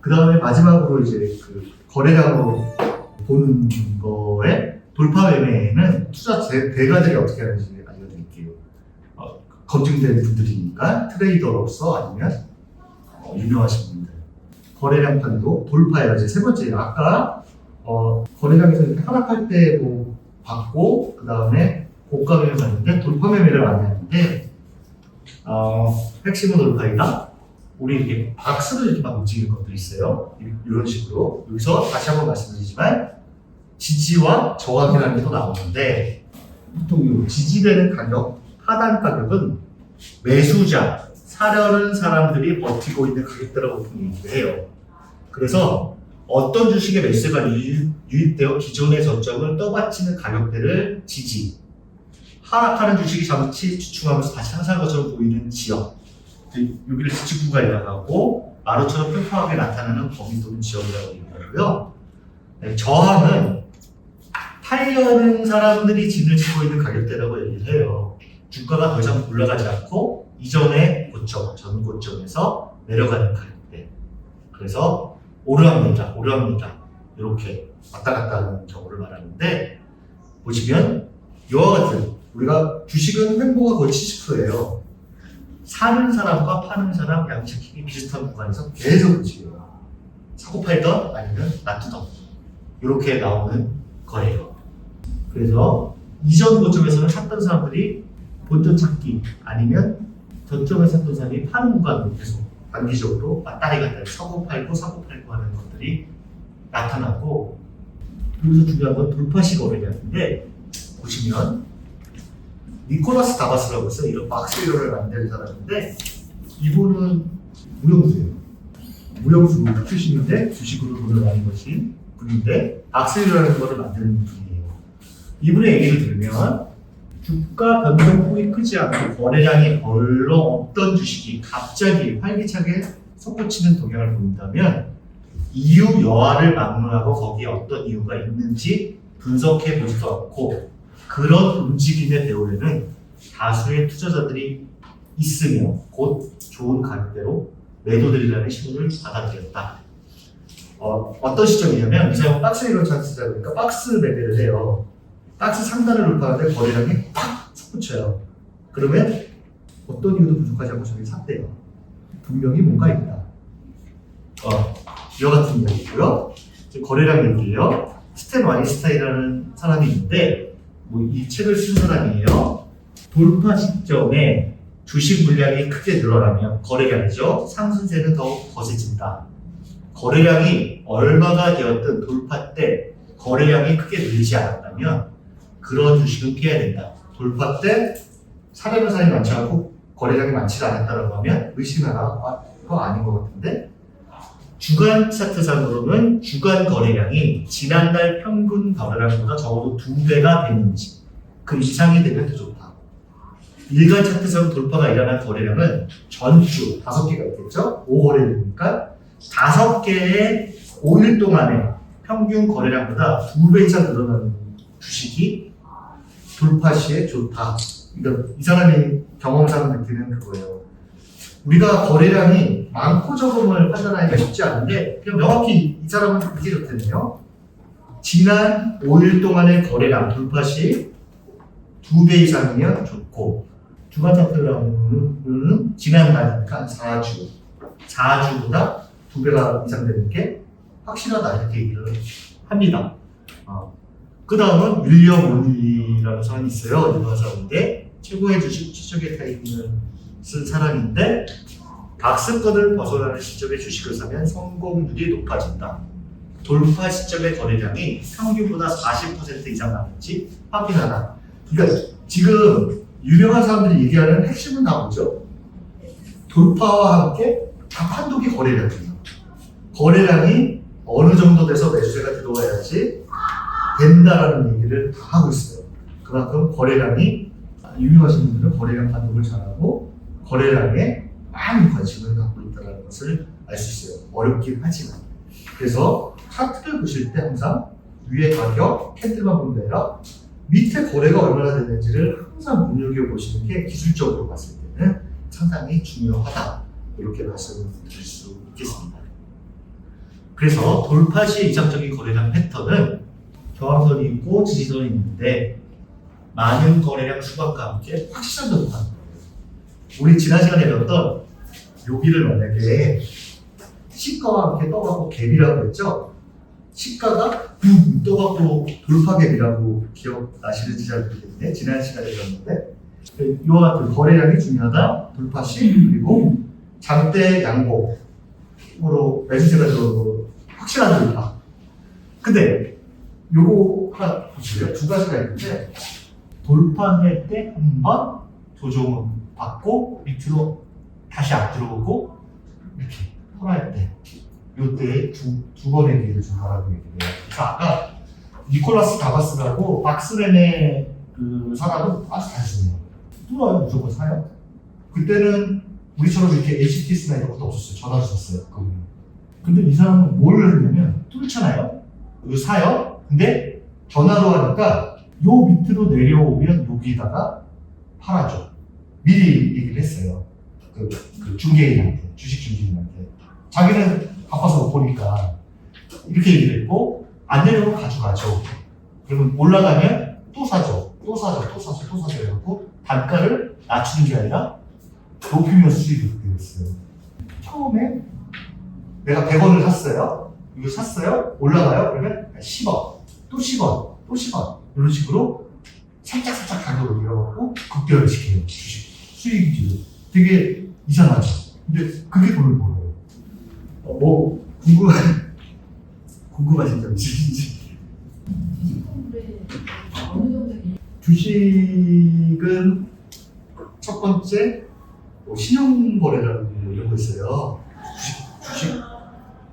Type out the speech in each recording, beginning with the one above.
그 다음에 마지막으로 이제 그 거래량으로 보는 거에 돌파 매매에는 투자 대, 대가들이 어떻게 하는지 알려드릴게요. 어, 검증된 분들이니까 트레이더로서 아니면 어, 유명하신 분들. 거래량 판도 돌파해야 이제 세 번째. 아까 어, 거래량에서 하락할 때 뭐 받고 그 다음에 고가 매매 받는데 돌파 매매를 많이 하는데 어, 핵심은 돌파이다. 우리 이렇게 박스를 이렇게 막 움직이는 것도 있어요. 이- 이런 식으로. 여기서 다시 한번 말씀드리지만 지지와 저항이라는 게 또 나오는데 보통 이 지지되는 가격, 하단 가격은 매수자, 사려는 사람들이 버티고 있는 가격대라고 보통 얘기를 해요. 그래서 어떤 주식의 매수가 유입, 유입되어 기존의 저점을 떠받치는 가격대를 지지, 하락하는 주식이 잠시 주춤하면서 다시 상승한 것처럼 보이는 지역, 즉, 여기를 지지구가 일어나고 마루처럼 팽팽하게 나타나는 범위 또는 지역이라고 얘기하고요. 네, 저항은 팔려는 사람들이 진을 치고 있는 가격대라고 얘기를 해요. 주가가 더 이상 올라가지 않고 이전의 고점, 전 고점에서 내려가는 가격대. 그래서 오르합니다, 오르합니다. 이렇게 왔다 갔다 하는 경우를 말하는데 보시면 이와 같은 우리가 주식은 횡보가 거의 70%예요. 사는 사람과 파는 사람 양측이 비슷한 구간에서 계속 움직여요. 사고 팔던 아니면 놔두던 이렇게 나오는 거예요. 그래서 이전 고점에서는 샀던 사람들이 본전 찾기 아니면 저점에 샀던 사람이 파는 구간으로 계속 단기적으로 왔다리 갔다리 사고 팔고 사고 팔고 하는 것들이 나타나고 여기서 중요한 건 돌파시 거래량인데 보시면 니콜라스 다바스라고 있어요. 이런 박스 이론을 만든 사람인데 이분은 무용수예요. 무용수 출신인데 주식으로 돈을 많이 버신 분인데 박스 이론이라는 거를 만드는 분이에요. 이분의 얘기를 들으면 주가 변동폭이 크지 않고 거래량이 별로 없던 주식이 갑자기 활기차게 솟구치는 동향을 보인다면 이유 여하를 막론하고 거기에 어떤 이유가 있는지 분석해 보지도 않고 그런 움직임의 배후에는 다수의 투자자들이 있으며 곧 좋은 가격대로 매도들이라는 신호를 받아들였다. 어, 어떤 시점이냐면 이 사람은 박스 이론 차트다 보니까 박스 매매를 해요. 박스 상단을 돌파하는데 거래량이 팍 솟구쳐요. 그러면 어떤 이유도 부족하지 않고 저기 샀대요. 분명히 뭔가 있다. 어, 이와 같은 이야기고요. 거래량 얘기예요. 스탠 와인스타인이라는 사람이 있는데 뭐 이 책을 쓴 사람이에요. 돌파 시점에 주식 물량이 크게 늘어나면 거래량이죠. 상승세는 더욱 거세진다. 거래량이 얼마가 되었든 돌파 때 거래량이 크게 늘지 않았다면 그런 주식은 피해야 된다. 돌파 때 사려는 사람이 많지 않고 거래량이 많지 않았다라고 하면 의심하라. 아, 그거 아닌 것 같은데 주간 차트상으로는 주간 거래량이 지난달 평균 거래량보다 적어도 두 배가 되는지 그 이상이 되면 더 좋다. 일간 차트상 돌파가 일어난 거래량은 전주 다섯 개가 있겠죠? 5거래되니까 다섯 개의 5일 동안의 평균 거래량보다 두 배 이상 늘어나는 주식이 돌파 시에 좋다. 그러니까 이 사람이 경험상 느끼는 그거예요. 우리가 거래량이 많고 적음을 판단하기가 쉽지 않은데 그냥 명확히 이 사람은 이게 좋겠네요. 지난 5일 동안의 거래량 돌파 시두배 이상이면 좋고 주간 차트라는 지난달이니까 4주 4주보다 두 배가 이상 되는 게 확실하다 이렇게 얘기를 합니다. 어. 그 다음은 윌리엄 오닐이라는 사람이 있어요. 유명한 사람인데 최고의 주식 추적의 타이밍을 쓴 사람인데 박스권을 벗어나는 시점에 주식을 사면 성공률이 높아진다. 돌파 시점의 거래량이 평균보다 40% 이상 나는지 확인하라. 그러니까 지금 유명한 사람들이 얘기하는 핵심은 나오죠. 돌파와 함께 다 판독이 거래량이에요. 거래량이 어느 정도 돼서 매수세가 들어와야지 된다라는 얘기를 다 하고 있어요. 그만큼 거래량이 유명하신 분들은 거래량 판독을 잘하고 거래량에 많은 관심을 갖고 있다는 것을 알 수 있어요. 어렵긴 하지만. 그래서 차트를 보실 때 항상 위에 가격, 캔들만 보면 게 아니라 밑에 거래가 얼마나 됐는지를 항상 눈여겨보시는 게 기술적으로 봤을 때는 상당히 중요하다. 이렇게 말씀을 드릴 수 있겠습니다. 그래서 돌파 시의 이상적인 거래량 패턴은 저항선이 있고 지지선이 있는데 많은 거래량 수박과 함께 확실한 돌파. 우리 지난 시간에 배웠던 여기를 만약에 시가와 함께 떠갖고 갭이라고 했죠? 시가가 붕 떠갖고 돌파 갭이라고 기억나시는지 잘 모르겠는데 지난 시간에 배웠는데 이와 같은 거래량이 중요하다 돌파 시 그리고 장대 양복으로 매수세가 들어오고 확실한 돌파 근데 요거 하나 보실래요? 두 가지가 있는데 돌파할 때 한 번 조정을 받고 밑으로 다시 안 들어오고 이렇게 털할 때 요때 두, 두 번의 기회를 준다라고 얘기해요. 그래서 아까 니콜라스 다바스라고 박스렌의 그 사람은 아주 단순해요. 뚫어요 무조건 사요. 그때는 우리처럼 이렇게 HTS나 이런 것도 없었어요. 전화를 썼어요. 그분은. 근데 이 사람은 뭘 했냐면 뚫잖아요. 이거 사요. 근데 전화로 하니까 요 밑으로 내려오면 여기다가 팔아줘. 미리 얘기를 했어요. 그, 그 중개인한테, 주식 중개인한테. 자기는 바빠서 못 보니까 이렇게 얘기를 했고 안 내려오면 가져가죠. 그러면 올라가면 또 사죠. 또 사죠. 또 사죠. 또 사죠. 해갖고 단가를 낮추는 게 아니라 높이면 수익이 되었어요. 처음에 내가 100원을 샀어요. 이거 샀어요. 올라가요. 그러면 10원, 또 10원, 또 10원. 이런 식으로 살짝 살짝 가격을 올려갖고 급등을 시켜요. 주식 수익률을. 되게 이상하죠. 근데 그게 돈을 벌어요. 어, 뭐 궁금한 궁금하신 점 있으신지? 주식은 첫 번째 뭐 신용거래라는 거 이런 거 있어요. 주식, 주식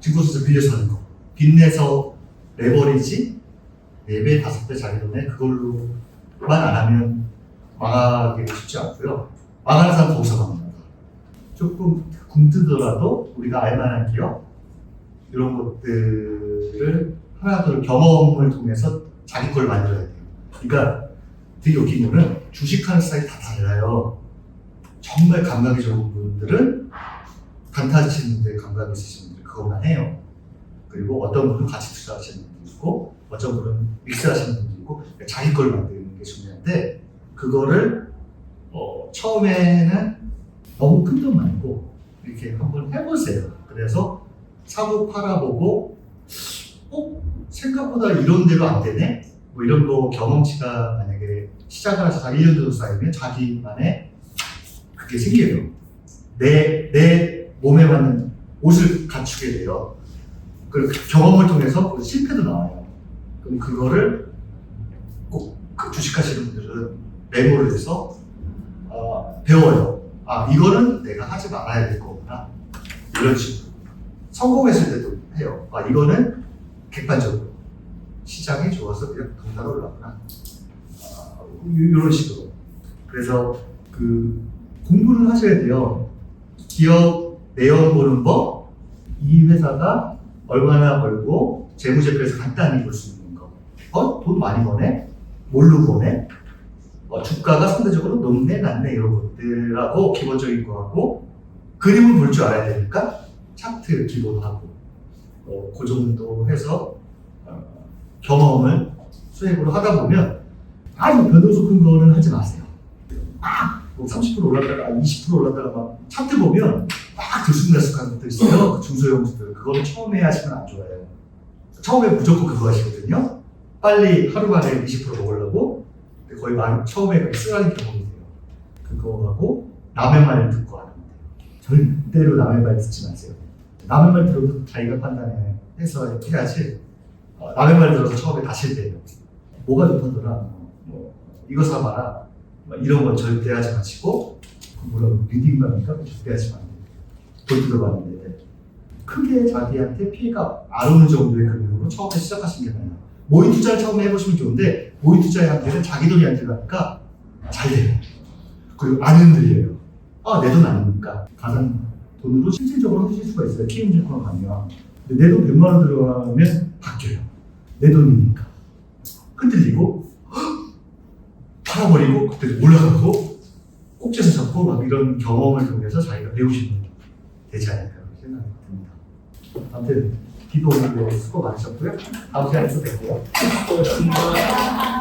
증권사에서 빌려서 하는 거. 빚내서 레버리지 4배, 5배 자기 돈에 그걸로만 안 하면 망하기 쉽지 않고요. 거기서 망합니다. 조금 굶뜨더라도 우리가 알만한 기업 이런 것들을 하나둘 경험을 통해서 자기 걸 만들어야 돼요. 그러니까 되게 웃긴 거는 주식하는 스타일이 다 달라요. 정말 감각이 좋은 분들은 단타 치는데 감각이 있으신 분들 그것만 해요. 그리고 어떤 분은 같이 투자하시는 분도 있고 어떤 분은 믹스하시는 분도 있고 자기 걸 만드는 게 중요한데 그거를 어, 처음에는 너무 큰 돈 말고 이렇게 한번 해보세요. 그래서 사고 팔아보고 어? 생각보다 이런 대로 안 되네? 뭐 이런 거 경험치가 만약에 시작을 한 1년 정도 쌓이면 자기만의 그게 생겨요. 내, 내 몸에 맞는 옷을 갖추게 돼요. 그 경험을 통해서 그 실패도 나와요. 그럼 그거를 꼭 그 주식하시는 분들은 메모를 해서 어, 배워요. 아, 이거는 내가 하지 말아야 될 거구나. 이런 식으로. 성공했을 때도 해요. 아, 이거는 객관적으로. 시장이 좋아서 그냥 동달 올랐구나. 아, 이런 식으로. 그래서 그 공부를 하셔야 돼요. 기업 내용 보는 법, 이 회사가 얼마나 벌고 재무제표에서 간단히 볼 수 있는 거. 어? 돈 많이 버네? 뭘로 버네? 어, 주가가 상대적으로 높네, 낮네 이런 것들하고 기본적인 거하고 그림을 볼 줄 알아야 되니까 차트 기본하고 어, 그 정도 해서 어, 경험을 수액으로 하다 보면 아유 변동수 큰 거는 하지 마세요. 막30% 올랐다가 20% 올랐다가 막 차트 보면 막 들쑥날쑥한 것들 있어요. 그 중소형수들 그거는 처음에 하시면 안 좋아요. 처음에 무조건 그거 하시거든요. 빨리 하루 만에 20% 먹으려고 거의 많이 처음에 그렇게 쓰라는 경험이 돼요. 그거하고 남의 말 듣고 하는 거예요. 절대로 남의 말 듣지 마세요. 남의 말 들어도 자기가 판단해서 해야지 어, 남의 말 들어서 처음에 다 실패해요. 뭐가 좋다더라. 뭐, 뭐, 이거 사봐라. 뭐 이런 건 절대 하지 마시고 그 리딩감인가 그거 절대 하지 마세요. 돈 들어가는데 크게 자기한테 피해가 안 오는 정도의 금액으로 처음에 시작하시는 게 나아요. 모의 투자를 처음에 해보시면 좋은데 모의 투자한테는 자기 돈이 안 들어가니까 잘 돼요. 그리고 안 흔들려요. 아, 내 돈 아니니까. 가상 돈으로 실질적으로 하실 수가 있어요. 키움증권 가면. 내 돈 100만 원 들어가면 바뀌어요. 내 돈이니까. 흔들리고, 헉! 팔아버리고, 그때 올라가고, 꼭지에서 잡고, 막 이런 경험을 통해서 자기가 배우시면 되지 않을까 생각이 듭니다. 아무튼 비도 오는데 수고 많으셨고요. 다음 시간에 또 뵙고요. 수고하셨습니다.